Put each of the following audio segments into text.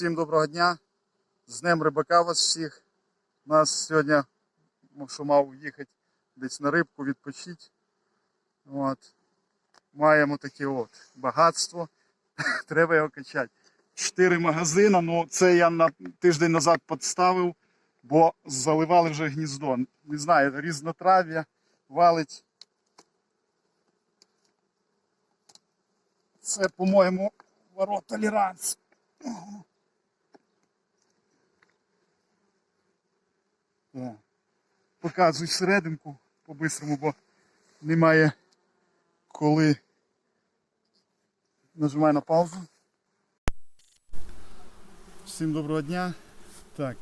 Всім доброго дня. З Днем рибака вас всіх. У нас сьогодні, що мав їхати десь на рибку відпочити. От. Маємо таке от багатство. Треба його качати. Чотири магазини, ну це я на тиждень назад підставив, бо заливали вже гніздо. Не знаю, різнотрав'я валить. Це, по-моєму, ворот толеранс. Так. Показуй серединку по-бистрому, бо немає коли. Нажимай на паузу. Всім доброго дня. Так,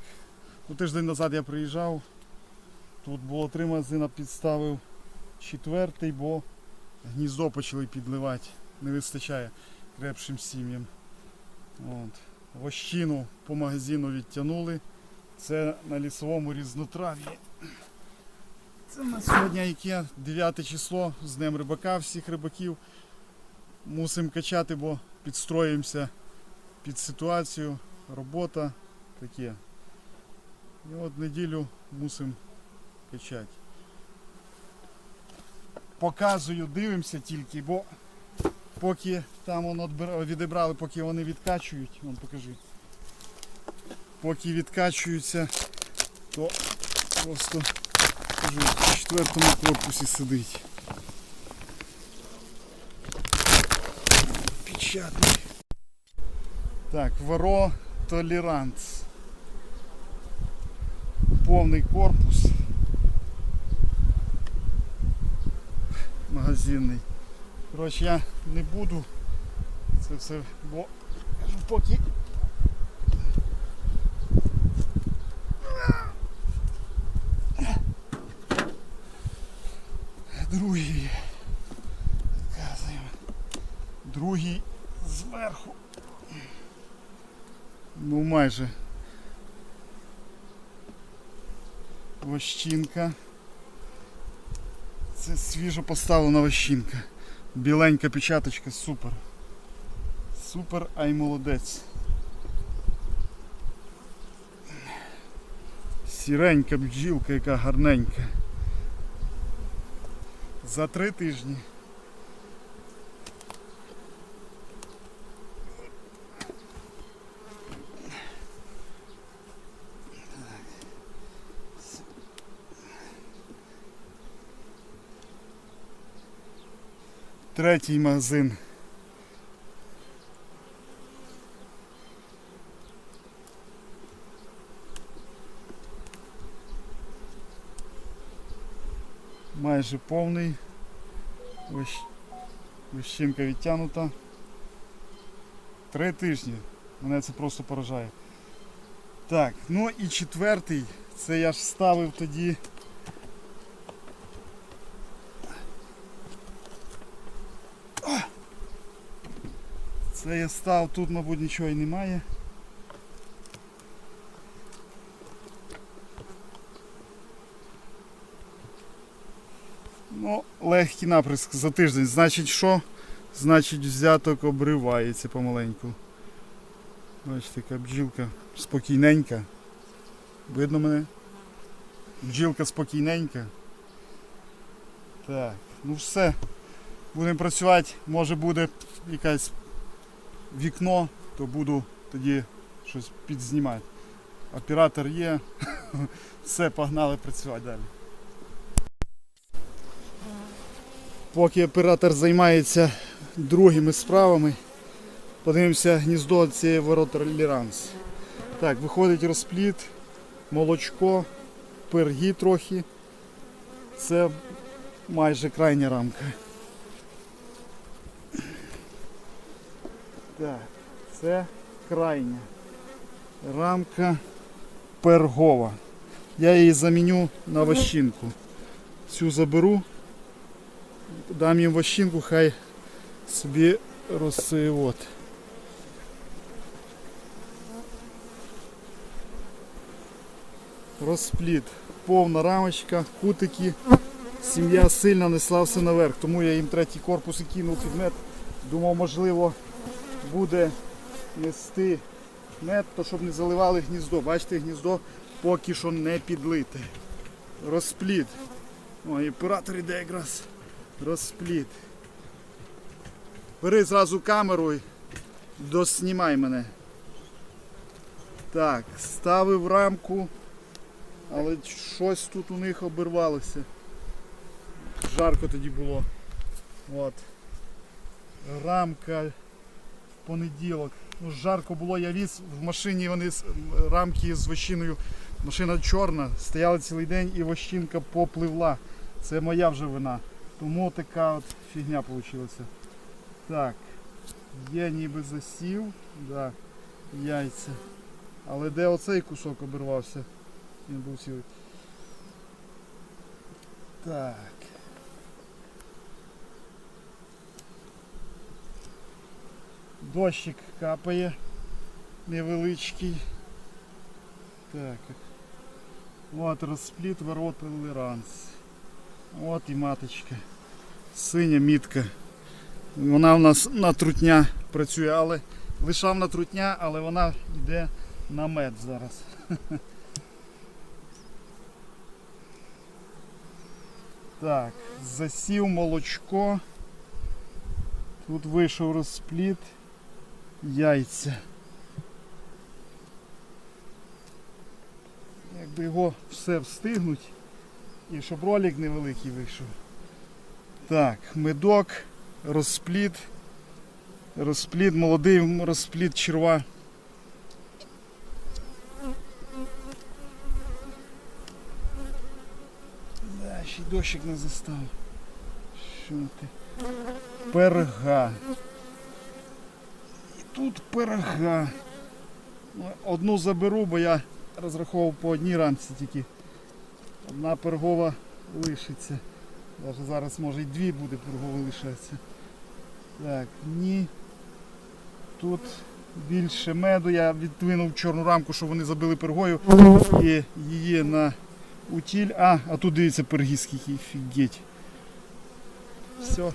ну, тиждень назад я приїжджав. Тут було три магазини, підставив четвертий, бо гніздо почали підливати. Не вистачає крепшим сім'ям. Вощину по магазину відтягнули. Це на лісовому різнотрав'ї. Це на сьогодні яке 9 число, з Днем рибака всіх рибаків. Мусимо качати, бо підстроїмося під ситуацію, робота таке. І от неділю мусимо качати. Показую, дивимося тільки, бо поки там воно відібрали, поки вони відкачують, вон покажи. Поки відкачуються, то просто кажу, в четвертому корпусі сидить. Печатний. Так, воро толеранс. Повний корпус. Магазинний. Коротше, я не буду це все, бо поки другий. Показуємо. Другий зверху. Ну майже. Вощинка. Це свіжо поставлена вощинка. Біленька печаточка, супер. Супер, ай молодець. Сіренька бджілка, яка гарненька. За три тижні. Третій магазин. Майже повний. Ось Вищинка відтягнута. Три тижні. Мене це просто поражає. Так, ну і четвертий. Це я ж ставив тоді. Це я став, тут, мабуть, нічого і немає. Ну, легкий наприск за тиждень. Значить що? Значить взяток обривається помаленьку. Бачите, яка бджілка спокійненька. Видно мене? Бджілка спокійненька. Так, ну все. Будемо працювати, може буде якесь вікно, то буду тоді щось підзнімати. Оператор є. Все, погнали працювати далі. Поки оператор займається другими справами, подивимося гніздо цієї ворот толеранс. Так, виходить розпліт, молочко, пирги трохи. Це майже крайня рамка. Так, це крайня рамка пергова. Я її заміню на вощинку. Цю заберу, дам їм вощинку, хай собі розсивот. Розпліт, повна рамочка, кутики. Сім'я сильно несла все наверх, тому я їм третій корпус і кинув підмет. Думав, можливо, буде нести мед, то щоб не заливали гніздо. Бачите, гніздо поки що не підлите. Розпліт. О, і оператор іде якраз. Розпліт. Бери зразу камеру і доснімай мене. Так, ставив рамку, але щось тут у них обірвалося. Жарко тоді було. От. Рамка понеділок. Ну, жарко було, я віз в машині вони рамки з вощиною. Машина чорна, стояла цілий день і вощинка попливла. Це моя вже вина. Тому така от фігня вийшла. Так, є ніби засів, да, яйця. Але де оцей кусок обірвався? Він був цілий. Так. Дощик капає невеличкий. Так. От розспліт ворот толеранс. От і маточка. Синя мітка. Вона в нас на трутня працює, але лишав на трутня, але вона йде на мед зараз. Так, засів молочко. Тут вийшов розпліт. Яйця. Якби його все встигнуть. І щоб ролик невеликий вийшов. Так, медок, розпліт. Розпліт, молодий розпліт черва. Да, ще й дощик не застав. Що ти? Перга. Тут перга. Ну, Одну заберу, бо я розраховував по одній рамці тільки. Одна пергова лишиться. Навіть зараз може і дві буде пергово лишатися. Так, ні. Тут більше меду. Я віддвинув чорну рамку, щоб вони забили пергою. І її на утіль. А, а тут дивіться перги скільки фігеть. Все.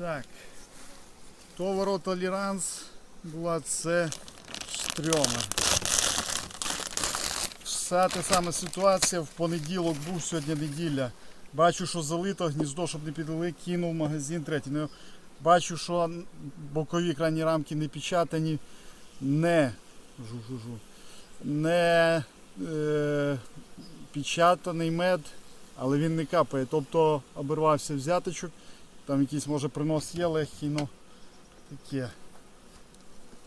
Так. То ворот толеранс була це стрьома. Вся та сама ситуація в понеділок був сьогодні неділя. Бачу, що залито гніздо, щоб не підлили, кинув магазин третій. Ну, бачу, що бокові крайні рамки не печатані, не жу-жу-жу, не е, печатаний мед, але він не капає. Тобто обірвався взяточок, там якийсь може принос є легкий, ну таке.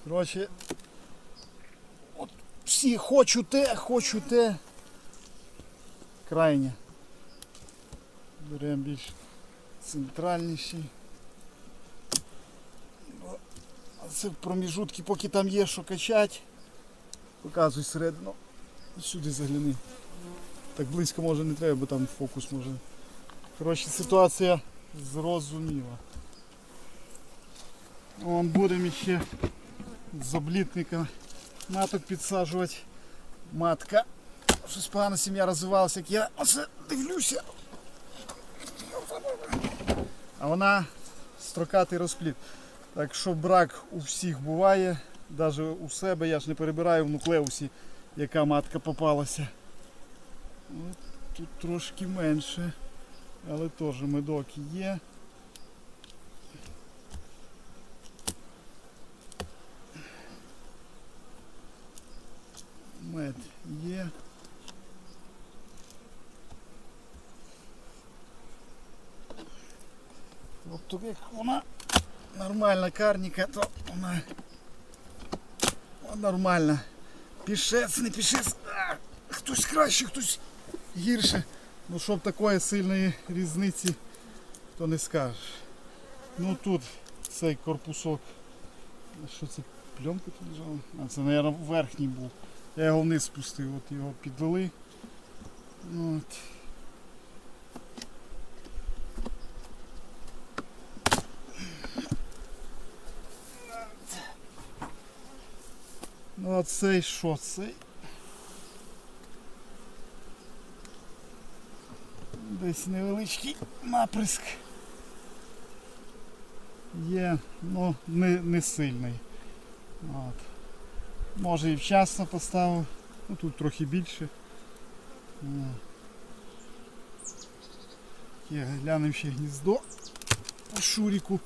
Коротше, от всі хочу те, хочу те. Крайнє. Беремо більш центральніший. О, а Це проміжутки, поки там є що качати. Показуй середину. Сюди загляни. Так близько може не треба, бо там фокус може. Коротше, ситуація зрозуміла. Вон будемо ще з облітника маток підсаджувати. Матка. Щось погана сім'я розвивалася, як я оце дивлюся. А вона строкатий розпліт. Так що брак у всіх буває, навіть у себе я ж не перебираю в нуклеусі, яка матка попалася. От тут трошки менше, але теж медок є. Мед є. Тобто як вона нормальна карніка, то вона, нормальна. Пішець, не пішець. Хтось краще, хтось гірше. Ну щоб такої сильної різниці, то не скажеш. Ну тут цей корпусок. Що це? Пленка тут лежала? А це, мабуть, верхній був. Я його вниз спустив, от його піддали. От. Ну а цей що? Цей? Десь невеличкий наприск. є, ну не, не сильний. От. Може і вчасно поставив, ну тут трохи більше. Глянемо ще гніздо по шуріку.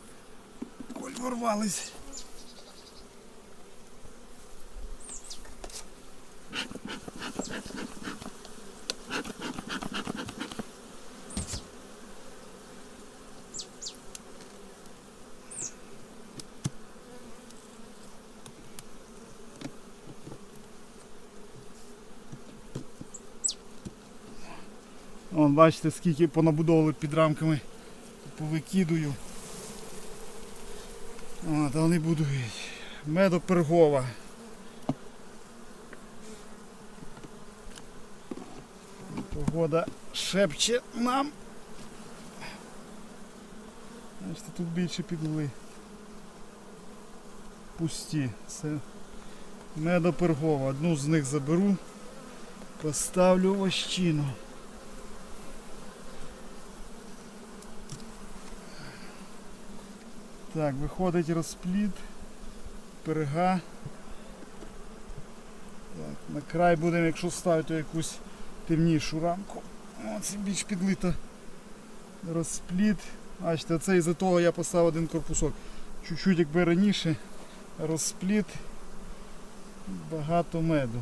Коль ворвались. Вон, бачите, скільки понабудовували під рамками. Повикидую. От, вони будують. Медопергова. Погода шепче нам. Бачите, тут більше підли. Пусті. Це медопергова. Одну з них заберу, поставлю в Так, виходить розпліт, перга. Так, на край будемо, якщо ставити якусь темнішу рамку. О, це більш підлита розпліт. Бачите, це із-за того я поставив один корпусок. Чуть-чуть якби раніше розпліт, багато меду.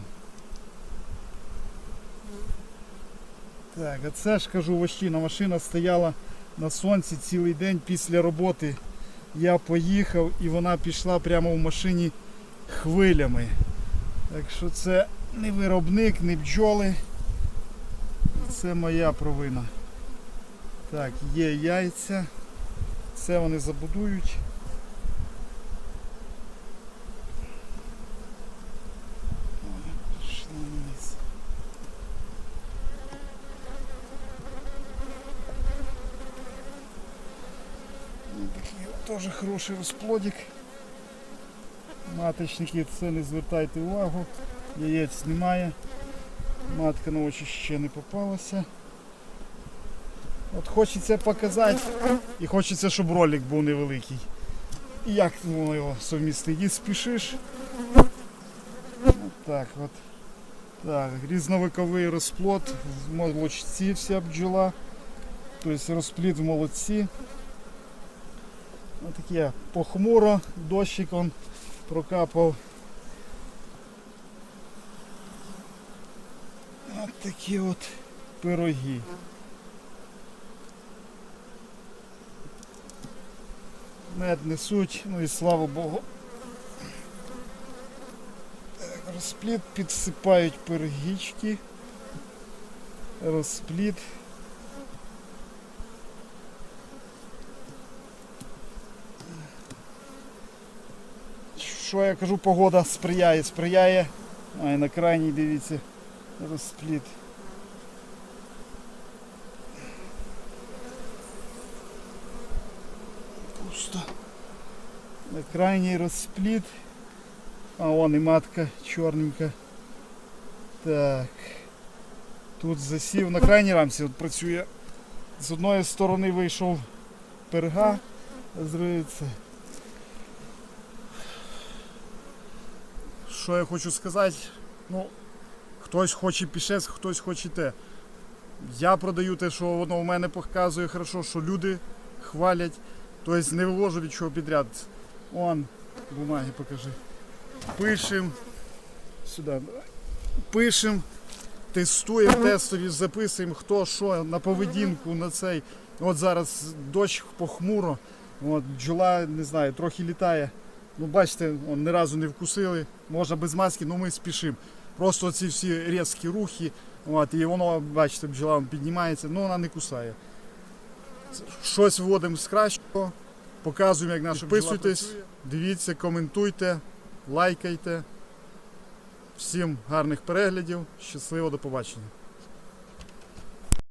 Так, а це ж кажу вощина. Машина стояла на сонці цілий день після роботи. Я поїхав і вона пішла прямо в машині хвилями. Так що це не виробник, не бджоли. Це моя провина. Так, є яйця. Це вони забудують. Ой, пішли вниз. Ну, Теж хороший розплодик. Маточники, це не звертайте увагу. Яєць немає. Матка на очі ще не попалася. От хочеться показати і хочеться, щоб ролик був невеликий. І як ну, його совмістити? Спішиш. От так от. Так, різновиковий розплод в молочці вся бджола. Тобто розплід в молодці. Отаке похмуро, дощик он прокапав. От такі от пироги. Мед несуть, ну і слава Богу. Так, розплід підсипають пирогічки. Розплід. Що я кажу, погода сприяє, сприяє. А і на крайній дивіться розплід. Пусто. На крайній розплід. А вон і матка чорненька. Так. Тут засів. На крайній рамці от працює. З одної сторони вийшов перга, зриється. Що я хочу сказати? Ну, хтось хоче пішець, хтось хоче те. Я продаю те, що воно у мене показує хорошо, що люди хвалять. Тобто не вивожу нічого підряд. Он, бумаги покажи. Пишем. Сюди. Пишем, тестуємо тестові, записуємо, хто що на поведінку, на цей. От зараз дощ похмуро. От, бджола, не знаю, трохи літає. Ну, бачите, он, ні разу не вкусили. Можна без маски, але ми спішимо. Просто ці всі різкі рухи. От, і воно, бачите, бджола піднімається, але вона не кусає. Щось вводимо з кращого, показуємо, як наше Підписуйтесь, дивіться, коментуйте, лайкайте. Всім гарних переглядів. Щасливо, до побачення.